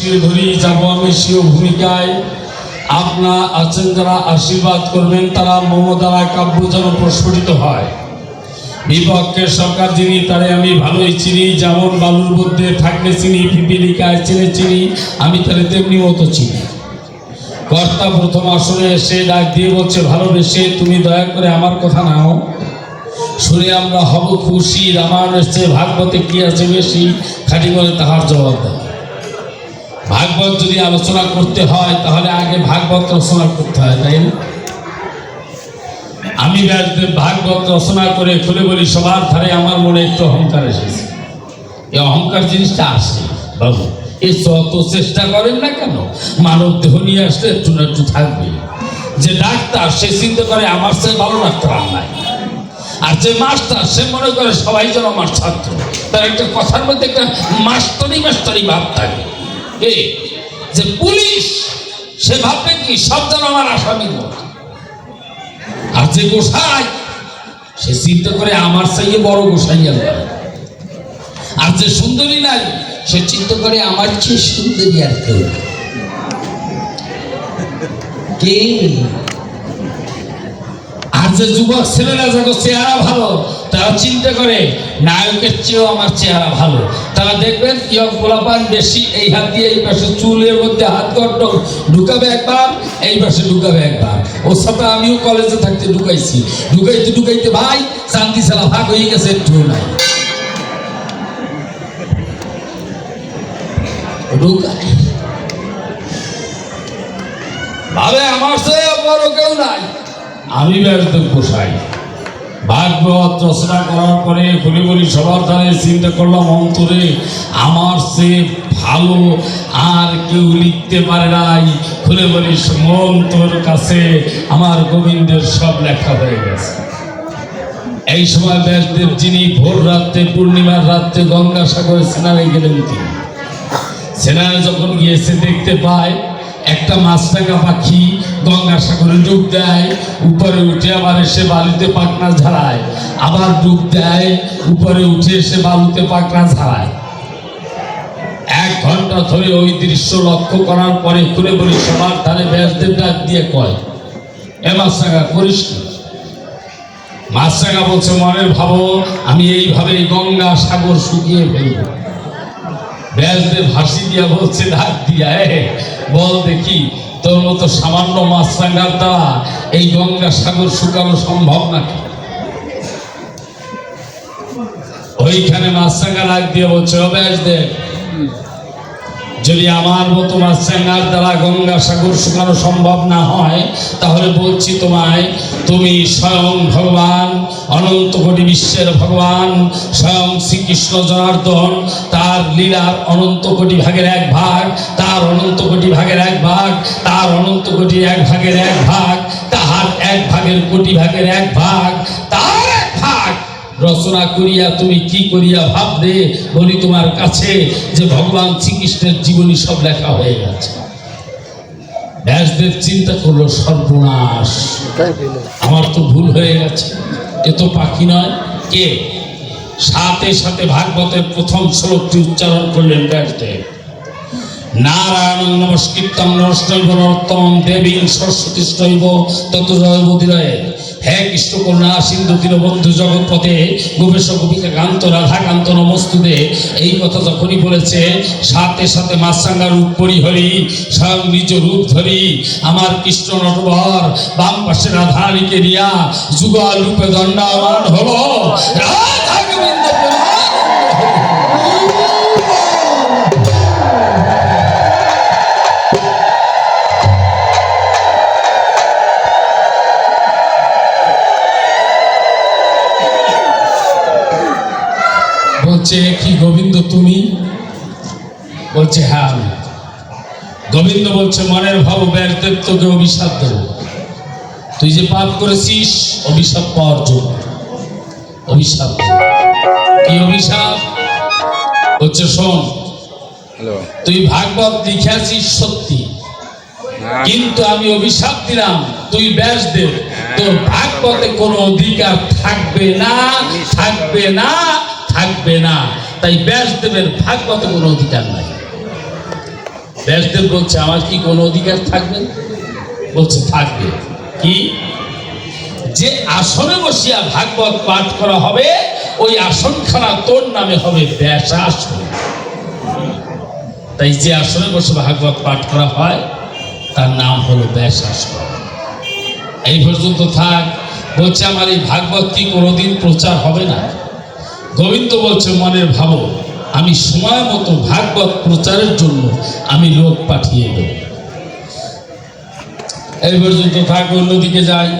ধরি যাব আমি ভূমিকায়। আপনা আছেন যারা আশীর্বাদ করবেন, তারা মমতারা কাব্য যেন প্রস্ফুটিত হয়। বিপক্ষের সরকার যিনি, তারে আমি ভালোই চিনি, যেমন বালুর মধ্যে থাকলে চিনি, পিপিলিকায় চিনে চিনি, আমি তারে তেমনি মতো চিনি। কর্তা প্রথম আসনে এসে ডাক দিয়ে বলছে, ভালোবেসে তুমি দয়া করে আমার কথা নাও। শুনে আমরা হব খুশি রামায়ণ চেয়ে ভাগবতে কি আছে বেশি, খাটি করে তাহার জবাব দেয় ভাগবত যদি আলোচনা করতে হয়, তাহলে আগে ভাগবত রচনা করতে হয়, তাই না? আমি ব্যাসদেব ভাগবত রচনা করে খুলে বলি, সবার ধারে আমার মনে একটু অহংকার এসেছে। এই অহংকার জিনিসটা আসে, বাবু। এই যত চেষ্টা করেন না কেন, মানব দেহ নিয়ে আসলে একটু না একটু থাকবে। যে ডাক্তার, সে চিন্তা করে, আমার চেয়ে ভালো ডাক্তার আর নাই। আর যে মাস্টার, সে মনে করে, সবাই যেন আমার ছাত্র। তার একটা কথার মধ্যে একটা মাস্টারি মাস্টারি ভাব থাকে। এ যে পুলিশ, সে ভাববে কি, সব যেন আমার আসামির মতো আর যে গোসাই, সে চিন্তা করে আমার চাইয়ে বড় গোসাই আর যে সুন্দরী নাই, সে চিন্তা করে আমার চেয়ে সুন্দরী আর কেউ কে? আর যে যুবক ছেলেরা যখন চেহারা ভালো। তারা চিন্তা করে, নায়কের চেয়েও আমার চেহারা ভালো। তারা দেখবেন ইয়ক গোলাপান বেশি এই হাত দিয়ে এই পাশে চুলের মধ্যে হাত গট্ট ঢুকাবে একবার, এই পাশে ঢুকাবে একবার। ওর সাথে আমিও কলেজে থাকতে ঢুকাইছি। ঢুকাইতে ঢুকাইতে ভাই চান্দি সালা ভাগ হয়ে গেছে একটু নাই। আমার সে বড় কেউ নাই। আমি ব্যস্ত পোষাই ভাগবত রচনা করার পরে খুলে বলি সবার ধারে চিন্তা করলাম, অন্তরে আমার সে ভালো আর কেউ লিখতে পারে নাই। খুলে বলি মন তোর কাছে আমার গোবিন্দের সব লেখা হয়ে গেছে। এই সময় ব্যাসদেব যিনি ভোর রাত্রে, পূর্ণিমার রাত্রে গঙ্গাসাগরে স্নানে গেলেন তিনি। সেনারে যখন গিয়েছে দেখতে পায় একটা মাছরাঙা পাখি গঙ্গাসাগরে ডুব দেয়, উপরে উঠে আবার এসে বালিতে পাকনা ঝাড়ায়, আবার ডুব দেয়, উপরে উঠে এসে বালুতে পাকনা ঝাড়ায়। এক ঘণ্টা ধরে ওই দৃশ্য লক্ষ্য করার পরে ঘুরে বলি, সবার ধারে ব্যাসদেব ডাক দিয়ে কয়, এ মাছরাঙা করিস কি? মাছরাঙা বলছে, মনের ভাবো, আমি এইভাবে গঙ্গা সাগর শুকিয়ে ফেলব। ব্যাসদেব হাসি দিয়া বলছে ডাক দিয়া বল দেখি, তোর মতো সামান্য মাছরাঙ্গার দ্বারা এই গঙ্গা সাগর শুকানো সম্ভব নাকি? ওইখানে মাছরাঙ্গা ডাক দিয়ে বলছে, ও ব্যাসদেব যদি আমার মতো মাছরাঙ্গার দ্বারা গঙ্গা সাগর শুকানো সম্ভব না হয়, তাহলে বলছি তোমায়, তুমি স্বয়ং ভগবান, অনন্ত কোটি বিশ্বের ভগবান, স্বয়ং শ্রীকৃষ্ণ জনার্দন, তার লীলার অনন্ত কোটি ভাগের এক ভাগ, তার অনন্ত কোটি ভাগের এক ভাগ, তার অনন্ত কোটি এক ভাগের এক ভাগ, তাহার এক ভাগের কোটি ভাগের এক ভাগ এক ভাগ রচনা করিয়া তুমি কি করিয়া ভাববে? বলি তোমার কাছে যে ভগবান শ্রীকৃষ্ণের জীবনী সব লেখা হয়ে গেছে। ব্যাসদেব চিন্তা করল সর্বনাশ। আমার তো ভুল হয়ে গেছে। এ তো পাখি নয়। কে? সাথে সাথে ভাগবতের প্রথম শ্লোকটি উচ্চারণ করলেন ব্যাসদেব। নারায়ণ নমস্কৃতম নরষ্টৈব নরোত্তম দেবী সরস্বতী তত জয় মদিরায় কৃষ্ণকন্যা, সিন্ধু দীনবন্ধু জগৎপথে গোপেশ গোপিকা কান্ত, রাধাকান্ত নমস্তুদে এই কথা যখনই বলেছে, সাথে সাথে মাছসাঙ্গা রূপ পরিহরি স্বয়ং নিজ রূপ ধরি। আমার কৃষ্ণ নটবর, বাম পাশে রাধারিকে নিয়া যুগল রূপে দণ্ডায়মান হল রাধা বলছে কি গোবিন্দ তুমি? বলছে হ্যাঁ আমি। গোবিন্দ বলছে মনের ভাব ব্যাসদেব তোকে অভিশাপ দেব। তুই যে পাপ করেছিস অভিশাপ পাওয়ার জন্য। অভিশাপ কি অভিশাপ? হচ্ছে শোন তুই ভাগবত লিখে আছিস সত্যি। কিন্তু আমি অভিশাপ দিলাম তুই ব্যাস দেব তোর ভাগবতে কোনো অধিকার থাকবে না থাকবে না। থাকবে না। তাই ব্যাসদেবের ভাগবতে কোনো অধিকার নাই। ব্যাসদেব বলছে, আমার কি কোনো অধিকার থাকবে? বলছে, থাকবে। কি? যে আসনে বসিয়া ভাগবত পাঠ করা হবে, ওই আসনখানা তোর নামে হবে ব্যাসাসন। তাই যে আসনে বসে ভাগবত পাঠ করা হয়, তার নাম হলো ব্যাসাসন। এই পর্যন্ত থাক। বলছে, আমার এই ভাগবত কি কোনোদিন প্রচার হবে না? গোবিন্দ বলছে, মনের ভাবো, আমি সময় মতো ভাগবত প্রচারের জন্য আমি লোক পাঠিয়ে দেব। এই পর্যন্ত থাক অন্যদিকে যাই